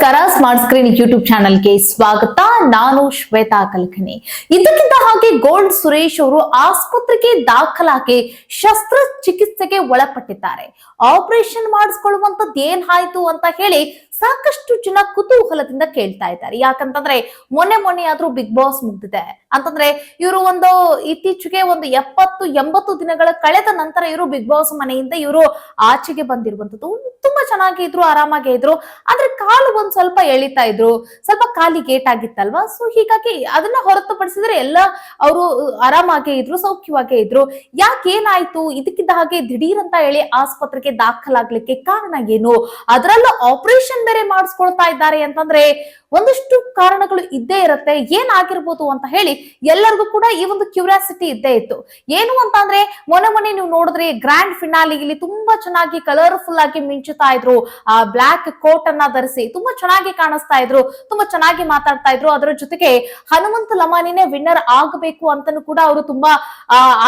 ನಮಸ್ಕಾರ smart screen YouTube ಚಾನೆಲ್ಗೆ ಸ್ವಾಗತ ನಾನು ಶ್ವೇತಾ ಕಲ್ಕಣಿ. ಇದಕ್ಕಿಂತ ಹಾಗೆ ಗೋಲ್ಡ್ ಸುರೇಶ್ ಅವರು ಆಸ್ಪತ್ರೆಗೆ ದಾಖಲಾಗಿ ಶಸ್ತ್ರಚಿಕಿತ್ಸೆಗೆ ಒಳಪಟ್ಟಿದ್ದಾರೆ. ಆಪರೇಷನ್ ಮಾಡಿಸ್ಕೊಳ್ಳುವಂತದ್ದು ಏನಾಯ್ತು ಅಂತ ಹೇಳಿ ಸಾಕಷ್ಟು ಜನ ಕುತೂಹಲದಿಂದ ಕೇಳ್ತಾ ಇದ್ದಾರೆ. ಯಾಕಂತಂದ್ರೆ ಮೊನ್ನೆ ಮೊನ್ನೆ ಆದ್ರೂ ಬಿಗ್ ಬಾಸ್ ಮುಗ್ದಿದೆ. ಅಂತಂದ್ರೆ ಇವರು ಒಂದು ಇತ್ತೀಚೆಗೆ ಒಂದು ಎಪ್ಪತ್ತು, ಎಂಬತ್ತು ದಿನಗಳ ಕಳೆದ ನಂತರ ಇವರು ಬಿಗ್ ಬಾಸ್ ಮನೆಯಿಂದ ಇವರು ಆಚೆಗೆ ಬಂದಿರುವಂತದ್ದು ತುಂಬಾ ಚೆನ್ನಾಗಿ ಇದ್ರು, ಆರಾಮಾಗಿ ಇದ್ರು. ಆದ್ರೆ ಕಾಲು ಒಂದ್ ಸ್ವಲ್ಪ ಎಳಿತಾ ಇದ್ರು. ಸ್ವಲ್ಪ ಕಾಲಿಗೆ ಗೇಟ್ ಆಗಿತ್ತಲ್ವಾ ಸೊ ಹೀಗಾಗಿ ಅದನ್ನ ಹೊರತುಪಡಿಸಿದ್ರೆ ಎಲ್ಲ ಅವರು ಆರಾಮಾಗೇ ಇದ್ರು ಸೌಖ್ಯವಾಗೇ ಇದ್ರು. ಯಾಕೇನಾಯ್ತು? ಇದಕ್ಕಿದ್ದ ಹಾಗೆ ದಿಢೀರ್ ಅಂತ ಹೇಳಿ ಆಸ್ಪತ್ರೆಗೆ ದಾಖಲಾಗ್ಲಿಕ್ಕೆ ಕಾರಣ ಏನು? ಅದರಲ್ಲೂ ಆಪರೇಷನ್ ಬೇರೆ ಮಾಡಿಸ್ಕೊಳ್ತಾ ಇದ್ದಾರೆ ಅಂತಂದ್ರೆ ಒಂದಷ್ಟು ಕಾರಣಗಳು ಇದ್ದೇ ಇರುತ್ತೆ. ಏನಾಗಿರ್ಬೋದು ಅಂತ ಹೇಳಿ ಎಲ್ಲರಿಗೂ ಕೂಡ ಈ ಒಂದು ಕ್ಯೂರಿಯಾಸಿಟಿ ಇದ್ದೇ ಇತ್ತು. ಏನು ಅಂತ ಅಂದ್ರೆ ಮೊನ್ನೆ ಮೊನ್ನೆ ನೀವು ನೋಡಿದ್ರೆ ಗ್ರ್ಯಾಂಡ್ ಫಿನಾಲಿಗೆ ತುಂಬಾ ಚೆನ್ನಾಗಿ ಕಲರ್ಫುಲ್ ಆಗಿ ಮಿಂಚುತ್ತಾ ಇದ್ರು. ಆ ಬ್ಲಾಕ್ ಕೋಟ್ ಅನ್ನ ಧರಿಸಿ ತುಂಬಾ ಚೆನ್ನಾಗಿ ಕಾಣಿಸ್ತಾ ಇದ್ರು, ತುಂಬಾ ಚೆನ್ನಾಗಿ ಮಾತಾಡ್ತಾ ಇದ್ರು. ಅದರ ಜೊತೆಗೆ ಹನುಮಂತ ಲಮಾನಿನೇ ವಿನ್ನರ್ ಆಗಬೇಕು ಅಂತನೂ ಕೂಡ ಅವರು ತುಂಬಾ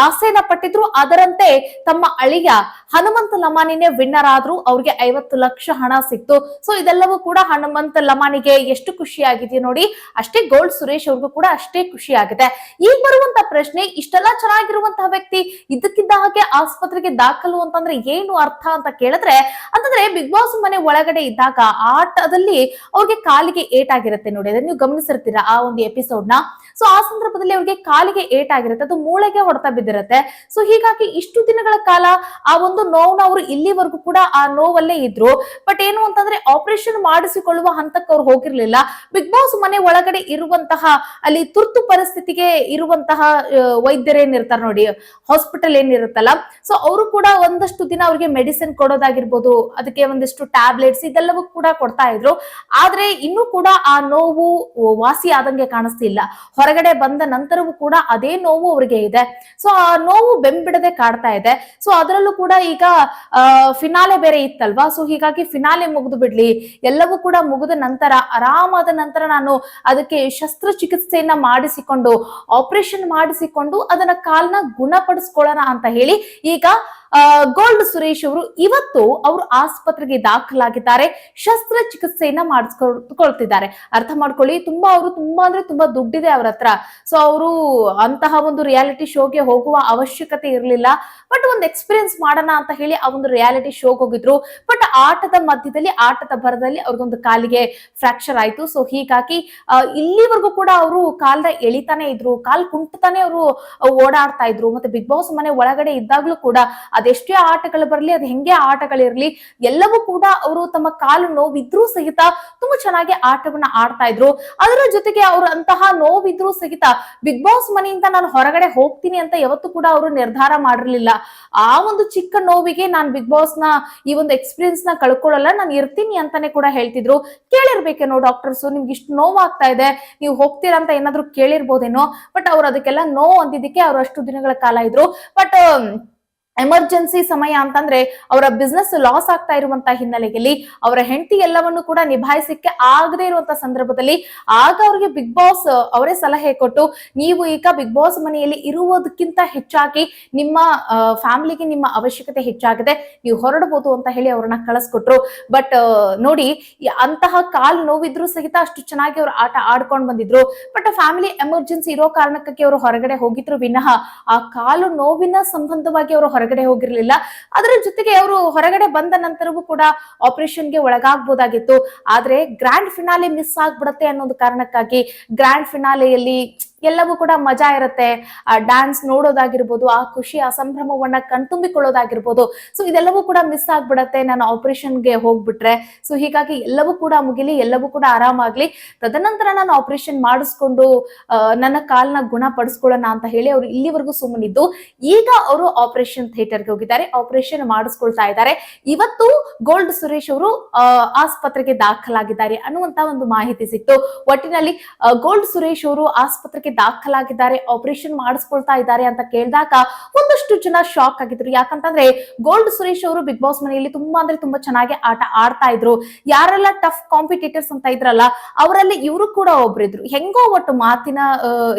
ಆಸೆನ ಪಟ್ಟಿದ್ರು. ಅದರಂತೆ ತಮ್ಮ ಅಳಿಯ ಹನುಮಂತ ಲಮಾನಿನೇ ವಿನ್ನರ್ ಆದ್ರು ಅವ್ರಿಗೆ ಐವತ್ತು ಲಕ್ಷ ಹಣ ಸಿಕ್ತು. ಸೊ ಇದೆಲ್ಲವೂ ಕೂಡ ಹನುಮಂತ ಲಮಾನಿಗೆ ಎಷ್ಟು ಖುಷಿ ನೋಡಿ, ಅಷ್ಟೇ ಗೋಲ್ಡ್ ಸುರೇಶ್ ಅವ್ರಿಗೂ ಕೂಡ ಅಷ್ಟೇ ಖುಷಿ ಆಗಿದೆ ಈಗ ಬರುವಂತ ಪ್ರಶ್ನೆ, ಇಷ್ಟೆಲ್ಲ ಚೆನ್ನಾಗಿರುವಂತಹ ವ್ಯಕ್ತಿ ಇದಕ್ಕಿದ್ದ ಹಾಗೆ ಆಸ್ಪತ್ರೆಗೆ ದಾಖಲು ಅಂತಂದ್ರೆ ಏನು ಅರ್ಥ ಅಂತ ಕೇಳಿದ್ರೆ, ಅಂತಂದ್ರೆ ಬಿಗ್ ಬಾಸ್ ಮನೆ ಒಳಗಡೆ ಇದ್ದಾಗ ಆಟದಲ್ಲಿ ಅವ್ರಿಗೆ ಕಾಲಿಗೆ ಏಟಾಗಿರುತ್ತೆ ನೋಡಿ. ಅದನ್ನ ನೀವು ಗಮನಿಸಿರ್ತೀರಾ ಆ ಒಂದು ಎಪಿಸೋಡ್ನ? ಸೊ ಆ ಸಂದರ್ಭದಲ್ಲಿ ಅವ್ರಿಗೆ ಕಾಲಿಗೆ ಏಟ್ ಆಗಿರುತ್ತೆ ಅದು ಮೂಳೆಗೆ ಹೊಡೆತ ಬಿದ್ದಿರುತ್ತೆ. ಸೊ ಹೀಗಾಗಿ ಇಷ್ಟು ದಿನಗಳ ಕಾಲ ಆ ಒಂದು ನೋವ್ನ ಅವರು ಇಲ್ಲಿವರೆಗೂ ಕೂಡ ಆ ನೋವಲ್ಲೇ ಇದ್ರು. ಬಟ್ ಏನು ಅಂತಂದ್ರೆ ಆಪರೇಷನ್ ಮಾಡಿಸಿಕೊಳ್ಳುವ ಹಂತಕ್ಕೆ ಅವ್ರು ಹೋಗಿರ್ಲಿಲ್ಲ. ಬಿಗ್ ಬಾಸ್ ಮನೆ ಒಳಗಡೆ ಇರುವಂತಹ, ಅಲ್ಲಿ ತುರ್ತು ಪರಿಸ್ಥಿತಿಗೆ ಇರುವಂತಹ ವೈದ್ಯರೇನಿರ್ತಾರೆ ನೋಡಿ ಹಾಸ್ಪಿಟಲ್ ಏನಿರುತ್ತಲ್ಲ ಸೊ ಅವರು ಕೂಡ ಒಂದಷ್ಟು ದಿನ ಅವ್ರಿಗೆ ಮೆಡಿಸಿನ್ ಕೊಡೋದಾಗಿರ್ಬೋದು, ಅದಕ್ಕೆ ಒಂದಿಷ್ಟು ಟ್ಯಾಬ್ಲೆಟ್ಸ್ ಇದೆಲ್ಲವೂ ಕೂಡ ಕೊಡ್ತಾ ಇದ್ರು. ಆದ್ರೆ ಇನ್ನೂ ಕೂಡ ಆ ನೋವು ಆದಂಗೆ ಕಾಣಿಸ್ತಿಲ್ಲ. ಹೊರಗಡೆ ಬಂದ ನಂತರವೂ ಕೂಡ ಅದೇ ನೋವು ಅವ್ರಿಗೆ ಇದೆ. ಸೊ ಆ ನೋವು ಬೆಂಬಿಡದೆ ಕಾಡ್ತಾ ಇದೆ. ಸೊ ಅದರಲ್ಲೂ ಕೂಡ ಈಗ ಫಿನಾಲೆ ಬೇರೆ ಇತ್ತಲ್ವಾ? ಸೊ ಹೀಗಾಗಿ ಫಿನಾಲೆ ಮುಗಿದು ಬಿಡ್ಲಿ. ಎಲ್ಲವೂ ಕೂಡ ಮುಗಿದ ನಂತರ, ಆರಾಮಾದ ನಂತರ ನಾನು ಅದಕ್ಕೆ ಶಸ್ತ್ರಚಿಕಿತ್ಸೆಯನ್ನ ಮಾಡಿಸಿಕೊಂಡು ಆಪರೇಷನ್ ಮಾಡಿಸಿಕೊಂಡು ಅದನ್ನ ಕಾಲ್ನ ಗುಣಪಡಿಸ್ಕೊಳ್ಳೋಣ ಅಂತ ಹೇಳಿ ಈಗ ಗೋಲ್ಡ್ ಸುರೇಶ್ ಅವರು ಇವತ್ತು ಅವರು ಆಸ್ಪತ್ರೆಗೆ ದಾಖಲಾಗಿದ್ದಾರೆ. ಶಸ್ತ್ರಚಿಕಿತ್ಸೆಯನ್ನ ಮಾಡಿಸ್ಕೊಳ್ತಿದ್ದಾರೆ. ಅರ್ಥ ಮಾಡ್ಕೊಳ್ಳಿ, ತುಂಬಾ ಅವರು ತುಂಬಾ ಅಂದ್ರೆ ತುಂಬಾ ದುಡ್ಡಿದೆ ಅವ್ರ ಹತ್ರ. ಸೊ ಅವರು ಅಂತಹ ಒಂದು ರಿಯಾಲಿಟಿ ಶೋಗೆ ಹೋಗುವ ಅವಶ್ಯಕತೆ ಇರಲಿಲ್ಲ. ಬಟ್ ಒಂದು ಎಕ್ಸ್ಪೀರಿಯನ್ಸ್ ಮಾಡೋಣ ಅಂತ ಹೇಳಿ ಆ ಒಂದು ರಿಯಾಲಿಟಿ ಶೋಗೆ ಹೋಗಿದ್ರು. ಬಟ್ ಆಟದ ಮಧ್ಯದಲ್ಲಿ, ಆಟದ ಭರದಲ್ಲಿ ಅವ್ರಿಗೊಂದು ಕಾಲಿಗೆ ಫ್ರಾಕ್ಚರ್ ಆಯ್ತು. ಸೊ ಹೀಗಾಗಿ ಇಲ್ಲಿವರೆಗೂ ಕೂಡ ಅವರು ಕಾಲದ ಎಳಿತಾನೆ ಇದ್ರು. ಕಾಲ್ ಕುಂಟತಾನೆ ಅವರು ಓಡಾಡ್ತಾ ಇದ್ರು. ಮತ್ತೆ ಬಿಗ್ ಬಾಸ್ ಮನೆ ಒಳಗಡೆ ಇದ್ದಾಗ್ಲೂ ಕೂಡ ಅದೆಷ್ಟೇ ಆಟಗಳು ಬರಲಿ, ಅದು ಹೆಂಗೆ ಆಟಗಳಿರ್ಲಿ ಎಲ್ಲವೂ ಕೂಡ ಅವರು ತಮ್ಮ ಕಾಲು ನೋವಿದ್ರೂ ಸಹಿತ ತುಂಬಾ ಚೆನ್ನಾಗಿ ಆಟವನ್ನ ಆಡ್ತಾ ಇದ್ರು. ಅದರ ಜೊತೆಗೆ ಅವ್ರ ಅಂತಹ ನೋವಿದ್ರು ಸಹಿತ ಬಿಗ್ ಬಾಸ್ ಮನೆಯಿಂದ ನಾನು ಹೊರಗಡೆ ಹೋಗ್ತೀನಿ ಅಂತ ಯಾವತ್ತೂ ಕೂಡ ಅವರು ನಿರ್ಧಾರ ಮಾಡಿರ್ಲಿಲ್ಲ. ಆ ಒಂದು ಚಿಕ್ಕ ನೋವಿಗೆ ನಾನು ಬಿಗ್ ಬಾಸ್ನ ಈ ಒಂದು ಎಕ್ಸ್ಪೀರಿಯನ್ಸ್ನ ಕಳ್ಕೊಳ್ಳಲ್ಲ, ನಾನು ಇರ್ತೀನಿ ಅಂತಾನೆ ಕೂಡ ಹೇಳ್ತಿದ್ರು. ಕೇಳಿರ್ಬೇಕೇನೋ ಡಾಕ್ಟರ್ಸ್ ನಿಮ್ಗೆ ಇಷ್ಟು ನೋವಾಗ್ತಾ ಇದೆ, ನೀವು ಹೋಗ್ತೀರಾ ಅಂತ ಏನಾದ್ರು ಕೇಳಿರ್ಬೋದೇನೋ ಬಟ್ ಅವ್ರು ಅದಕ್ಕೆಲ್ಲ ನೋ ಅಂದಿದ್ದಕ್ಕೆ ಅವ್ರು ಅಷ್ಟು ದಿನಗಳ ಕಾಲ ಇದ್ರು. ಬಟ್ ಎಮರ್ಜೆನ್ಸಿ ಸಮಯ ಅಂತಂದ್ರೆ ಅವರ ಬಿಸ್ನೆಸ್ ಲಾಸ್ ಆಗ್ತಾ ಇರುವಂತ ಹಿನ್ನೆಲೆಯಲ್ಲಿ ಅವರ ಹೆಂಡತಿ ಎಲ್ಲವನ್ನು ಕೂಡ ನಿಭಾಯಿಸಕ್ಕೆ ಆಗದೆ ಇರುವಂತ ಸಂದರ್ಭದಲ್ಲಿ ಆಗ ಅವರಿಗೆ ಬಿಗ್ ಬಾಸ್ ಅವರೇ ಸಲಹೆ ಕೊಟ್ಟು ನೀವು ಈಗ ಬಿಗ್ ಬಾಸ್ ಮನೆಯಲ್ಲಿ ಇರುವುದಕ್ಕಿಂತ ಹೆಚ್ಚಾಗಿ ನಿಮ್ಮ ಫ್ಯಾಮಿಲಿಗೆ ನಿಮ್ಮ ಅವಶ್ಯಕತೆ ಹೆಚ್ಚಾಗಿದೆ, ನೀವು ಹೊರಡಬಹುದು ಅಂತ ಹೇಳಿ ಅವ್ರನ್ನ ಕಳಿಸ್ಕೊಟ್ರು. ಬಟ್ ನೋಡಿ ಅಂತಹ ಕಾಲ್ ನೋವಿದ್ರು ಸಹಿತ ಅಷ್ಟು ಚೆನ್ನಾಗಿ ಅವ್ರು ಆಟ ಆಡ್ಕೊಂಡು ಬಂದಿದ್ರು. ಬಟ್ ಫ್ಯಾಮಿಲಿ ಎಮರ್ಜೆನ್ಸಿ ಇರೋ ಕಾರಣಕ್ಕೆ ಅವರು ಹೊರಗಡೆ ಹೋಗಿದ್ರು ವಿನಃ ಆ ಕಾಲು ನೋವಿನ ಸಂಬಂಧವಾಗಿ ಅವರು ಹೊರಗಡೆ ಹೋಗಿರ್ಲಿಲ್ಲ. ಅದರ ಜೊತೆಗೆ ಅವರು ಹೊರಗಡೆ ಬಂದ ನಂತರವೂ ಕೂಡ ಆಪರೇಷನ್ಗೆ ಒಳಗಾಗ್ಬೋದಾಗಿತ್ತು. ಆದ್ರೆ ಗ್ರ್ಯಾಂಡ್ ಫಿನಾಲೆ ಮಿಸ್ ಆಗ್ಬಿಡತ್ತೆ ಅನ್ನೋದು ಕಾರಣಕ್ಕಾಗಿ ಗ್ರ್ಯಾಂಡ್ ಫಿನಾಲೆಯಲ್ಲಿ ಎಲ್ಲವೂ ಕೂಡ ಮಜಾ ಇರುತ್ತೆ. ಆ ಡ್ಯಾನ್ಸ್ ನೋಡೋದಾಗಿರ್ಬೋದು, ಆ ಖುಷಿ, ಆ ಸಂಭ್ರಮವನ್ನ ಕಣ್ತುಂಬಿಕೊಳ್ಳೋದಾಗಿರ್ಬೋದು. ಸೊ ಇದೆಲ್ಲವೂ ಕೂಡ ಮಿಸ್ ಆಗ್ಬಿಡತ್ತೆ ನಾನು ಆಪರೇಷನ್ಗೆ ಹೋಗ್ಬಿಟ್ರೆ. ಸೊ ಹೀಗಾಗಿ ಎಲ್ಲವೂ ಕೂಡ ಮುಗಿಲಿ, ಎಲ್ಲವೂ ಕೂಡ ಆರಾಮಾಗ್ಲಿ. ತದನಂತರ ನಾನು ಆಪರೇಷನ್ ಮಾಡಿಸ್ಕೊಂಡು ನನ್ನ ಕಾಲ್ನ ಗುಣಪಡಿಸ್ಕೊಳ್ಳೋಣ ಅಂತ ಹೇಳಿ ಅವರು ಇಲ್ಲಿವರೆಗೂ ಸುಮ್ಮನಿದ್ದು. ಈಗ ಅವರು ಆಪರೇಷನ್ ಥಿಯೇಟರ್ಗೆ ಹೋಗಿದ್ದಾರೆ. ಆಪರೇಷನ್ ಮಾಡಿಸ್ಕೊಳ್ತಾ ಇದ್ದಾರೆ. ಇವತ್ತು ಗೋಲ್ಡ್ ಸುರೇಶ್ ಅವರು ಆಸ್ಪತ್ರೆಗೆ ದಾಖಲಾಗಿದ್ದಾರೆ ಅನ್ನುವಂತ ಒಂದು ಮಾಹಿತಿ ಸಿಕ್ತು. ಒಟ್ಟಿನಲ್ಲಿ ಗೋಲ್ಡ್ ಸುರೇಶ್ ಅವರು ಆಸ್ಪತ್ರೆಗೆ ದಾಖಲಾಗಿದ್ದಾರೆ ಆಪರೇಷನ್ ಮಾಡಿಸ್ಕೊಳ್ತಾ ಇದ್ದಾರೆ ಅಂತ ಕೇಳಿದಾಗ ಒಂದಷ್ಟು ಜನ ಶಾಕ್ ಆಗಿದ್ರು. ಯಾಕಂತಂದ್ರೆ ಗೋಲ್ಡ್ ಸುರೇಶ್ ಅವರು ಬಿಗ್ ಬಾಸ್ ಮನೆಯಲ್ಲಿ ತುಂಬಾ ಅಂದ್ರೆ ತುಂಬಾ ಚೆನ್ನಾಗಿ ಆಟ ಆಡ್ತಾ ಇದ್ರು. ಯಾರೆಲ್ಲ ಟಫ್ ಕಾಂಪಿಟೇಟರ್ಸ್ ಅಂತ ಇದ್ರಲ್ಲ, ಅವರಲ್ಲಿ ಇವರು ಕೂಡ ಒಬ್ರಿದ್ರು. ಹೆಂಗೋ ಒಟ್ಟು ಮಾತಿನ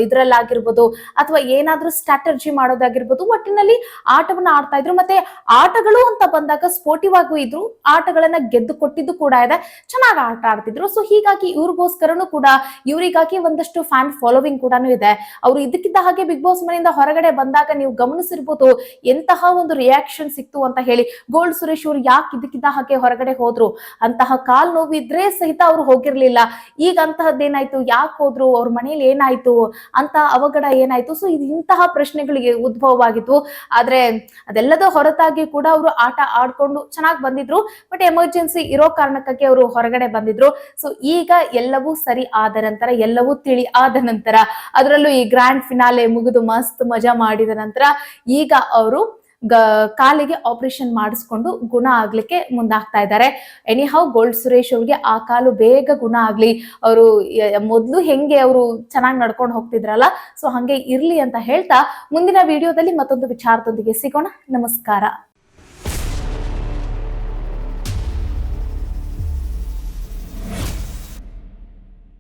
ಇದ್ರಲ್ಲಾಗಿರ್ಬೋದು ಅಥವಾ ಏನಾದ್ರೂ ಸ್ಟ್ರಾಟರ್ಜಿ ಮಾಡೋದಾಗಿರ್ಬೋದು, ಒಟ್ಟಿನಲ್ಲಿ ಆಟವನ್ನ ಆಡ್ತಾ ಇದ್ರು. ಮತ್ತೆ ಆಟಗಳು ಅಂತ ಬಂದಾಗ ಸ್ಪೋರ್ಟಿವ್ ಆಗೂ ಇದ್ರು, ಆಟಗಳನ್ನ ಗೆದ್ದು ಕೊಟ್ಟಿದ್ದು ಕೂಡ ಇದೆ, ಚೆನ್ನಾಗಿ ಆಟ ಆಡ್ತಿದ್ರು. ಸೊ ಹೀಗಾಗಿ ಇವ್ರಿಗೋಸ್ಕರನು ಕೂಡ, ಇವರಿಗಾಗಿ ಒಂದಷ್ಟು ಫ್ಯಾನ್ ಫಾಲೋವಿಂಗ್ ಕೂಡ ಇದೆ. ಅವರು ಇದಕ್ಕಿದ್ದ ಹಾಗೆ ಬಿಗ್ ಬಾಸ್ ಮನೆಯಿಂದ ಹೊರಗಡೆ ಬಂದಾಗ ನೀವು ಗಮನಿಸಿರ್ಬೋದು ಎಂತಹ ಒಂದು ರಿಯಾಕ್ಷನ್ ಸಿಕ್ತು ಅಂತ ಹೇಳಿ. ಗೋಲ್ಡ್ ಸುರೇಶ್ ಅವರು ಯಾಕೆ ಇದಕ್ಕಿದ್ದ ಹಾಗೆ ಹೊರಗಡೆ ಹೋದ್ರು? ಅಂತಹ ಕಾಲ್ ನೋವಿದ್ರೆ ಸಹಿತ ಅವ್ರು ಹೋಗಿರ್ಲಿಲ್ಲ. ಈಗ ಅಂತಹದ್ದೇನಾಯ್ತು ಯಾಕೆ ಹೋದ್ರು? ಅವ್ರ ಮನೇಲಿ ಏನಾಯ್ತು? ಅಂತ ಅವಘಡ ಏನಾಯ್ತು? ಸೊ ಇದು ಇಂತಹ ಪ್ರಶ್ನೆಗಳಿಗೆ ಉದ್ಭವವಾಗಿತ್ತು. ಆದ್ರೆ ಅದೆಲ್ಲದ ಹೊರತಾಗಿ ಕೂಡ ಅವರು ಆಟ ಆಡ್ಕೊಂಡು ಚೆನ್ನಾಗಿ ಬಂದಿದ್ರು. ಬಟ್ ಎಮರ್ಜೆನ್ಸಿ ಇರೋ ಕಾರಣಕ್ಕೆ ಅವರು ಹೊರಗಡೆ ಬಂದಿದ್ರು. ಸೊ ಈಗ ಎಲ್ಲವೂ ಸರಿ ಆದ ನಂತರ, ಎಲ್ಲವೂ ತಿಳಿ ಆದ ನಂತರ ಅದರಲ್ಲೂ ಈ ಗ್ರ್ಯಾಂಡ್ ಫಿನಾಲೆ ಮುಗಿದು ಮಸ್ತ್ ಮಜಾ ಮಾಡಿದ ನಂತರ ಈಗ ಅವರು ಕಾಲಿಗೆ ಆಪರೇಷನ್ ಮಾಡಿಸ್ಕೊಂಡು ಗುಣ ಆಗ್ಲಿಕ್ಕೆ ಮುಂದಾಗ್ತಾ ಇದ್ದಾರೆ. ಎನಿ ಹೌ ಗೋಲ್ಡ್ ಸುರೇಶ್ ಅವ್ರಿಗೆ ಆ ಕಾಲು ಬೇಗ ಗುಣ ಆಗ್ಲಿ. ಅವರು ಮೊದಲು ಹೆಂಗೆ ಅವರು ಚೆನ್ನಾಗಿ ನಡ್ಕೊಂಡು ಹೋಗ್ತಿದ್ರಲ್ಲ ಸೊ ಹಂಗೆ ಇರ್ಲಿ ಅಂತ ಹೇಳ್ತಾ ಮುಂದಿನ ವಿಡಿಯೋದಲ್ಲಿ ಮತ್ತೊಂದು ವಿಚಾರದೊಂದಿಗೆ ಸಿಗೋಣ. ನಮಸ್ಕಾರ.